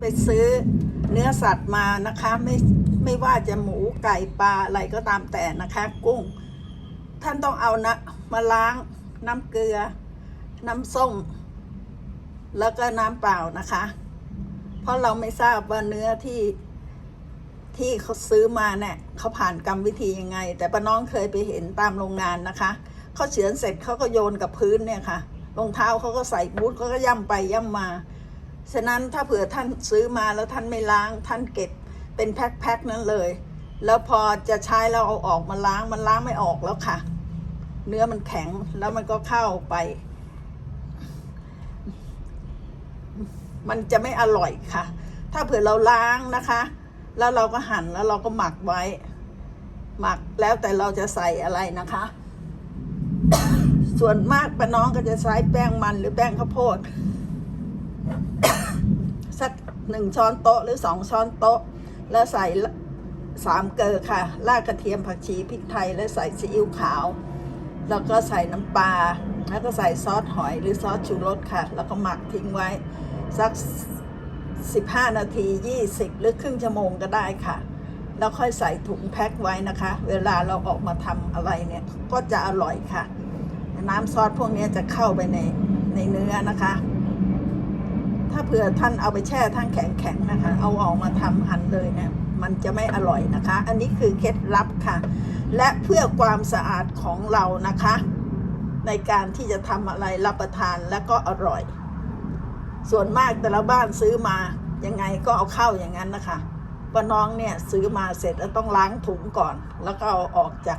ไปซื้อเนื้อสัตว์มานะคะไม่ไม่ว่าจะหมูไก่ปลาอะไรก็ตามแต่นะคะ กุ้ง ท่านต้องเอานะมาล้างน้ำเกลือ น้ำส้ม แล้วก็น้ำเปล่านะคะ เพราะเราไม่ทราบว่าเนื้อที่ที่เขาซื้อมาเนี่ยเขาผ่านกรรมวิธียังไง แต่ป้าน้องเคยไปเห็นตามโรงงานนะคะเขาเฉือนเสร็จเขาก็โยนกับพื้นเนี่ยค่ะรองเท้าเขาก็ใส่บูทเขาก็ย่ำไปย่ำมา ฉะนั้นถ้าเผื่อท่านซื้อมาแล้วท่านไม่ล้างท่านเก็บเป็นแพ็คๆนั้นเลย แล้วพอจะใช้แล้วเอาออกมาล้างมันล้างไม่ออกแล้วค่ะ เนื้อมันแข็งแล้วมันก็เข้าไป มันจะไม่อร่อยค่ะ ถ้าเผื่อเราล้างนะคะ แล้วเราก็หั่นแล้วเราก็หมักไว้ หมักแล้วแต่เราจะใส่อะไรนะคะ ส่วนมากป้าน้องก็จะใช้แป้งมันหรือแป้งข้าวโพด หนึ่งช้อนโต๊ะหรือสองช้อนโต๊ะ แล้วใส่สามเกลือค่ะ รากกระเทียมผักชีพริกไทย แล้วใส่ซีอิ๊วขาว แล้วก็ใส่น้ำปลา แล้วก็ใส่ซอสหอยหรือซอสชูรสค่ะ แล้วก็หมักทิ้งไว้ สัก 15 นาที 20 หรือครึ่งชั่วโมงก็ได้ค่ะ แล้วค่อยใส่ถุงแพ็คไว้นะคะ เวลาเราออกมาทำอะไรเนี่ย ก็จะอร่อยค่ะ น้ำซอสพวกนี้จะเข้าไปในในเนื้อนะคะ ถ้าเผื่อท่านเอาไปแช่ทั้งแข็งๆนะคะ เอาออกมาทำหั่นเลยเนี่ยมันจะไม่อร่อยนะคะ อันนี้คือเคล็ดลับค่ะ และเพื่อความสะอาดของเรานะคะ ในการที่จะทำอะไรรับประทานและก็อร่อย ส่วนมากแต่ละบ้านซื้อมายังไงก็เอาเข้าอย่างนั้นนะคะป้าน้องเนี่ยซื้อมาเสร็จแล้วต้องล้างถุงก่อน แล้วก็เอาออกจาก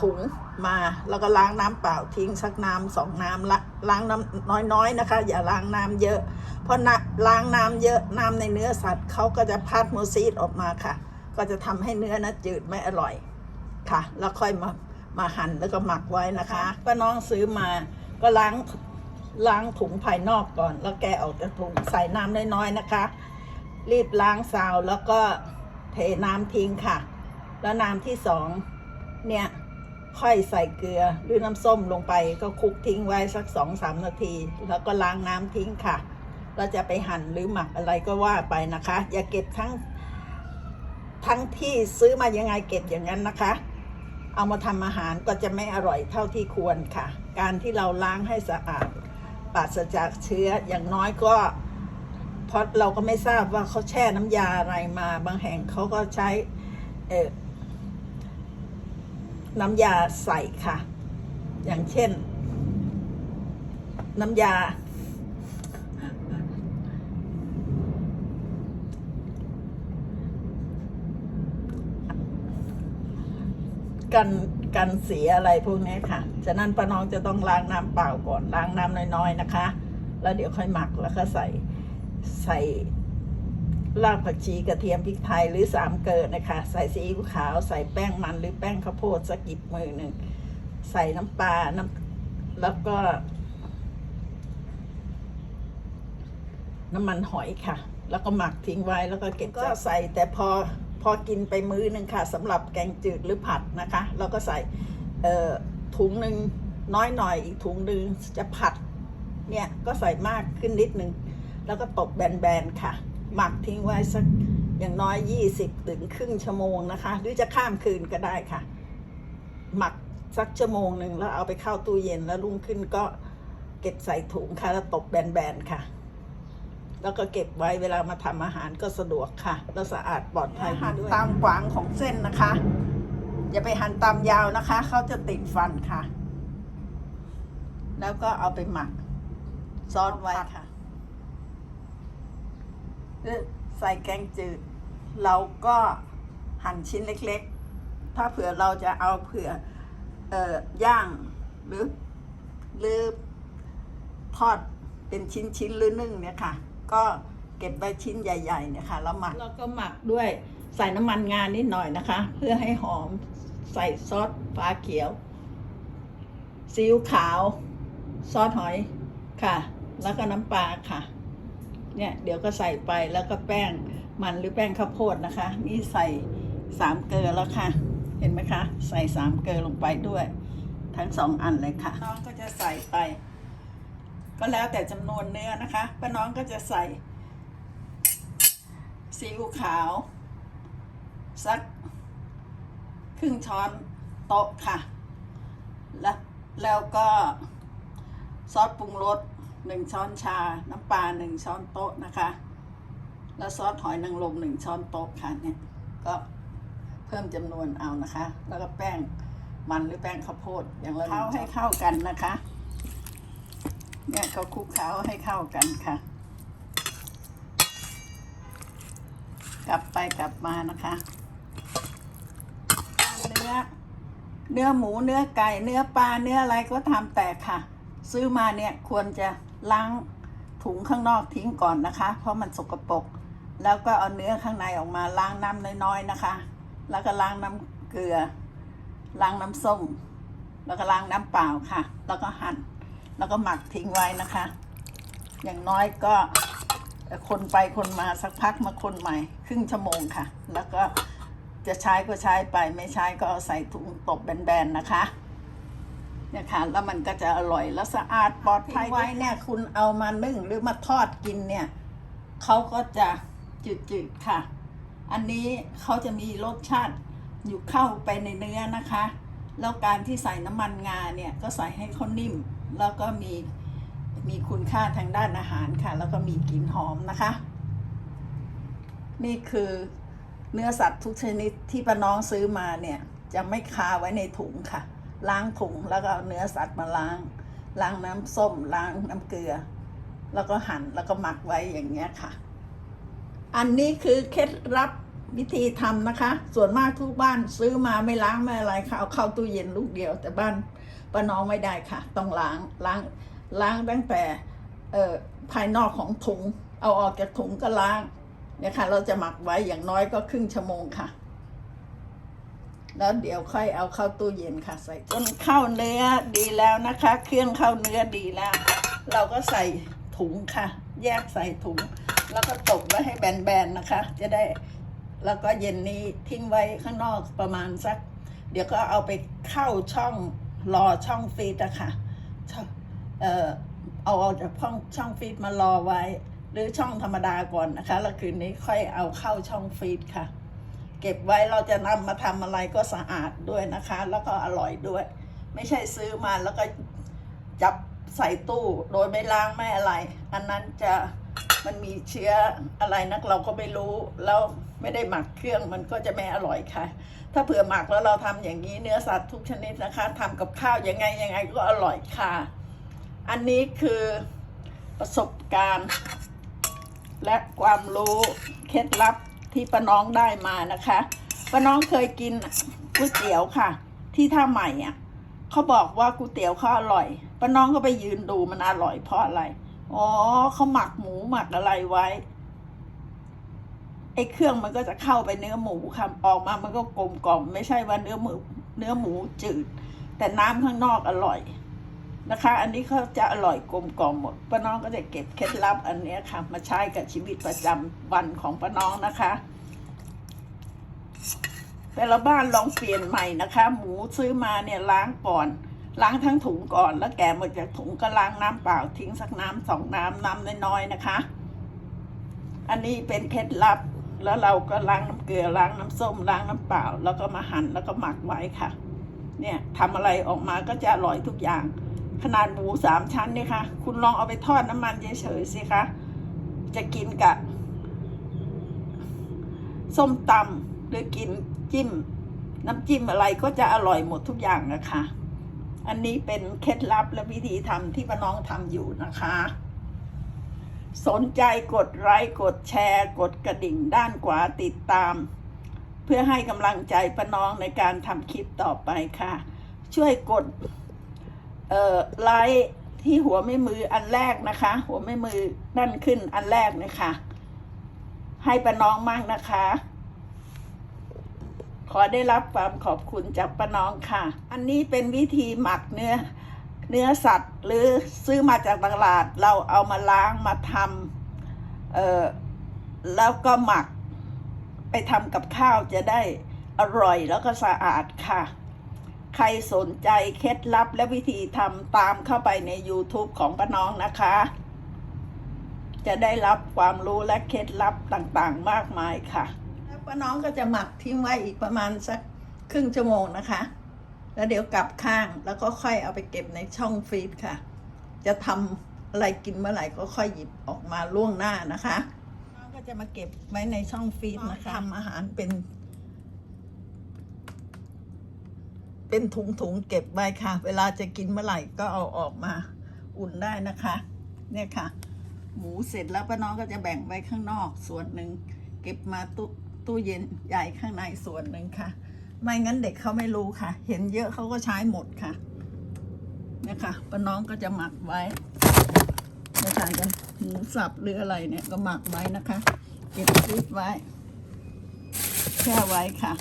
ถุงมาแล้วก็ล้างน้ำเปล่าทิ้งสักน้ำสองน้ำละล้างน้ำน้อยๆนะคะ อย่าล้างน้ำเยอะ เพราะนะล้างน้ำเยอะน้ำในเนื้อสัตว์เขาก็จะพัดโมซีดออกมาค่ะ ก็จะทำให้เนื้อนะจืดไม่อร่อยค่ะ แล้วค่อยมามาหั่นแล้วก็หมักไว้นะคะป้าน้องซื้อมาก็ล้างล้างถุงภายนอกก่อน แล้วแกะออกจากถุงใส่น้ำน้อยๆนะคะ รีบล้างซาวแล้วก็เทน้ำทิ้งค่ะ แล้วน้ำที่สองเนี่ย ค่อยใส่เกลือหรือน้ำส้มลงไปก็คลุกทิ้งไว้สักสองสามนาที แล้วก็ล้างน้ำทิ้งค่ะ เราจะไปหั่นหรือหมักอะไรก็ว่าไปนะคะ อย่าเก็บทั้ง ทั้งที่ซื้อมายังไงเก็บอย่างนั้นนะคะ เอามาทำอาหารก็จะไม่อร่อยเท่าที่ควรค่ะ การที่เราล้างให้สะอาดปราศจากเชื้ออย่างน้อยก็เพราะเราก็ไม่ทราบว่าเขาแช่น้ำยาอะไรมา บางแห่งเขาก็ใช้เออ น้ำยาใส่ค่ะ อย่างเช่น น้ำยา กันกันเสียอะไรพวกนี้ค่ะ ฉะนั้นป้าน้องจะต้องล้างน้ำเปล่าก่อนล้างน้ำน้อยๆนะคะ แล้วเดี๋ยวค่อยหมักแล้วก็ใส่ใส่ รากผักชีกระเทียมพริกไทยหรือสามเกลือนะคะ ใส่ซีอิ๊วขาวใส่แป้งมันหรือแป้งข้าวโพดสักหยิบมือหนึ่งใส่น้ำปลาน้ำแล้วก็ น้ำมันหอยค่ะ แล้วก็หมักทิ้งไว้แล้วก็เก็บก็ใส่แต่พอพอกินไปมื้อหนึ่งค่ะสำหรับแกงจืดหรือผัดนะคะ แล้วก็ใส่เอ่อถุงหนึ่งน้อยหน่อยอีกถุงหนึ่งจะผัดเนี่ยก็ใส่มากขึ้นนิดนึง แล้วก็ตบแบนๆค่ะ หมักทิ้งไว้สักอย่างน้อย 20 ถึงครึ่งชั่วโมงนะคะ หรือจะข้ามคืนก็ได้ค่ะ หมักสักชั่วโมงหนึ่งแล้วเอาไปเข้าตู้เย็นแล้วรุ่งขึ้นก็เก็บใส่ถุงค่ะแล้วตบแบนๆค่ะ แล้วก็เก็บไว้เวลามาทำอาหารก็สะดวกค่ะ แล้วสะอาดปลอดภัยหั่นตามขวางของเส้นนะคะ อย่าไปหั่นตามยาวนะคะ เขาจะติดฟันค่ะ แล้วก็เอาไปหมักซอสไว้ค่ะหรือ ใส่แกงจืด เราก็หั่นชิ้นเล็กๆ ถ้าเผื่อเราจะเอาเผื่อเอ่อย่างหรือหรือทอดเป็นชิ้นๆหรือนึ่งเนี่ยค่ะ ก็เก็บไว้ชิ้นใหญ่ๆเนี่ยค่ะแล้วหมักแล้วก็หมักด้วยใส่น้ำมันงานิดหน่อยนะคะ เพื่อให้หอมใส่ซอสฟ้าเขียวซีอิ๊วขาว ซอสหอยค่ะ แล้วก็น้ำปลาค่ะ เนี่ยเดี๋ยวก็ใส่ไปแล้วก็แป้งมันหรือแป้งข้าวโพดนะคะ นี่ใส่สามเกลือแล้วค่ะ เห็นไหมคะ ใส่สามเกลือลงไปด้วย ทั้งสองอันเลยค่ะน้องก็จะใส่ไป ก็แล้วแต่จำนวนเนื้อนะคะป้าน้องก็จะใส่ซีอิ๊วขาว สักครึ่งช้อนโต๊ะค่ะ แล้วแล้วก็ซอสปรุงรส หนึ่งช้อนชา น้ำปลาหนึ่งช้อนโต๊ะนะคะ แล้วซอสหอยนางรมหนึ่งช้อนโต๊ะค่ะเนี่ยก็เพิ่มจำนวนเอานะคะ แล้วก็แป้งมันหรือแป้งข้าวโพดอย่างละเข้าให้เข้ากันนะคะเนี่ยก็คลุกเคล้าให้เข้ากันค่ะ กลับไปกลับมานะคะเนื้อเนื้อหมูเนื้อไก่ เนื้อปลาเนื้ออะไรก็ทำแต่ค่ะ ซื้อมาเนี่ยควรจะ ล้างถุงข้างนอกทิ้งก่อนนะคะ เพราะมันสกปรกแล้วก็เอาเนื้อข้างในออกมาล้างน้ำน้อยๆนะคะ แล้วก็ล้างน้ำเกลือ ล้างน้ำส้ม แล้วก็ล้างน้ำเปล่าค่ะ แล้วก็หั่น แล้วก็หมักทิ้งไว้นะคะ อย่างน้อยก็คนไปคนมาสักพักมาคนใหม่ ครึ่งชั่วโมงค่ะ แล้วก็จะใช้ก็ใช้ไปไม่ใช้ก็เอาใส่ถุงตบแบนๆนะคะ เนี่ยค่ะแล้วมันก็จะอร่อยและสะอาดปลอดภัยไว้เนี่ยคุณเอามานึ่งหรือมาทอดกินเนี่ยเขาก็จะจืดๆค่ะ อันนี้เขาจะมีรสชาติอยู่เข้าไปในเนื้อนะคะ แล้วการที่ใส่น้ำมันงาเนี่ยก็ใส่ให้เขานิ่ม แล้วก็มีมีคุณค่าทางด้านอาหารค่ะ แล้วก็มีกลิ่นหอมนะคะ นี่คือเนื้อสัตว์ทุกชนิดที่ป้าน้องซื้อมาเนี่ย จะไม่คาไว้ในถุงค่ะ ล้างถุงแล้วก็เอาเนื้อสัตว์มาล้าง ล้างน้ำส้ม ล้างน้ำเกลือ แล้วก็หั่นแล้วก็หมักไว้อย่างเงี้ยค่ะ อันนี้คือเคล็ดลับวิธีทำนะคะ ส่วนมากทุกบ้านซื้อมาไม่ล้างไม่อะไรค่ะเอาเข้าตู้เย็นลูกเดียว แต่บ้านป้าน้องไม่ได้ค่ะ ต้องล้างล้างล้างตั้งแต่เออภายนอกของถุง เอาออกจากถุงก็ล้างเนี่ยค่ะเราจะหมักไว้อย่างน้อยก็ครึ่งชั่วโมงค่ะ แล้วเดี๋ยวค่อยเอาเข้าตู้เย็นค่ะ ใส่จนข้าวเนื้อดีแล้วนะคะ เครื่องข้าวเนื้อดีแล้ว เราก็ใส่ถุงค่ะ แยกใส่ถุง แล้วก็ตกไว้ให้แบนๆนะคะ จะได้แล้วก็เย็นนี้ทิ้งไว้ข้างนอกประมาณสัก เดี๋ยวก็เอาไปเข้าช่องรอช่องฟีดอะค่ะช่องเออเอาออกจากช่องช่องฟีดมารอไว้ หรือช่องธรรมดาก่อนนะคะ แล้วคืนนี้ค่อยเอาเข้าช่องฟีดค่ะ เก็บไว้เราจะนำมาทำอะไรก็สะอาดด้วยนะคะ แล้วก็อร่อยด้วย ไม่ใช่ซื้อมาแล้วก็จับใส่ตู้โดยไม่ล้างไม่อะไร อันนั้นจะมันมีเชื้ออะไรนักเราก็ไม่รู้ แล้วไม่ได้หมักเครื่องมันก็จะไม่อร่อยค่ะ ถ้าเผื่อหมักแล้วเราทำอย่างนี้เนื้อสัตว์ทุกชนิดนะคะทำกับข้าวยังไงยังไงก็อร่อยค่ะ อันนี้คือประสบการณ์ และความรู้เคล็ดลับ ที่ป้าน้องได้มานะคะป้าน้องเคยกินก๋วยเตี๋ยวค่ะ ที่ท่าใหม่อะเขาบอกว่าก๋วยเตี๋ยวเขาอร่อยป้าน้องก็ไปยืนดูมันอร่อยเพราะอะไรอ๋อเขาหมักหมูหมักอะไรไว้ไอ้เครื่องมันก็จะเข้าไปเนื้อหมูค่ะออกมามันก็กลมกล่อมไม่ใช่ว่าเนื้อหมูเนื้อหมูจืด แต่น้ำข้างนอกอร่อย นะคะ อันนี้เขาจะอร่อยกลมกล่อมหมดป้าน้องก็จะเก็บเคล็ดลับอันนี้ค่ะ มาใช้กับชีวิตประจำวันของป้าน้องนะคะ แต่ละบ้านลองเปลี่ยนใหม่นะคะ หมูซื้อมาเนี่ยล้างก่อนล้างทั้งถุงก่อนแล้วแกะหมดจากถุงก็ล้างน้ำเปล่าทิ้งสักน้ำสองน้ำน้ำน้อยๆนะคะ อันนี้เป็นเคล็ดลับแล้วเราก็ล้างน้ำเกลือล้างน้ำส้มล้างน้ำเปล่า แล้วก็มาหั่นแล้วก็หมักไว้ค่ะ เนี่ยทำอะไรออกมาก็จะอร่อยทุกอย่าง ขนาดหมูสามชั้นเนี่ยค่ะ คุณลองเอาไปทอดน้ำมันเฉยๆสิคะ จะกินกับส้มตำหรือกินจิ้ม น้ำจิ้มอะไรก็จะอร่อยหมดทุกอย่างนะคะ อันนี้เป็นเคล็ดลับและวิธีทำที่ป้าน้องทำอยู่นะคะ สนใจกดไลค์กดแชร์ กดกระดิ่งด้านขวาติดตาม เพื่อให้กำลังใจป้าน้องในการทำคลิปต่อไปค่ะ ช่วยกด เอ่อไลค์ที่หัวไม่มืออันแรกนะคะ หัวไม่มือนั่นขึ้นอันแรกนะคะให้ป้าน้องมากนะคะ ขอได้รับความขอบคุณจากป้าน้องค่ะ อันนี้เป็นวิธีหมักเนื้อเนื้อสัตว์หรือซื้อมาจากตลาดเราเอามาล้างมาทำเอ่อแล้วก็หมักไปทำกับข้าวจะได้อร่อยแล้วก็สะอาดค่ะ ใครสนใจเคล็ดลับและวิธีทำตามเข้าไปใน YouTube ของป้าน้องนะคะ จะได้รับความรู้และเคล็ดลับต่างๆ มากมายค่ะแล้วป้าน้องก็จะหมักทิ้งไว้อีกประมาณสักครึ่งชั่วโมงนะคะ แล้วเดี๋ยวกลับข้างแล้วก็ค่อยเอาไปเก็บในช่องฟรีซค่ะ จะทำอะไรกินเมื่อไหร่ก็ค่อยหยิบออกมาล่วงหน้านะคะน้องก็จะมาเก็บไว้ในช่องฟรีซนะคะทำอาหารเป็น เป็นถุงๆเก็บไว้ค่ะ เวลาจะกินเมื่อไหร่ก็เอาออกมาอุ่นได้นะคะ เนี่ยค่ะ หมูเสร็จแล้วป้าน้องก็จะแบ่งไว้ข้างนอกส่วนหนึ่งเก็บมาตู้ตู้เย็นใหญ่ข้างในส่วนหนึ่งค่ะ ไม่งั้นเด็กเขาไม่รู้ค่ะ เห็นเยอะเขาก็ใช้หมดค่ะเนี่ยค่ะป้าน้องก็จะหมักไว้เนี่ยค่ะจะหมูสับหรืออะไรเนี่ยก็หมักไว้นะคะ เก็บฟรีซไว้แช่ไว้ค่ะ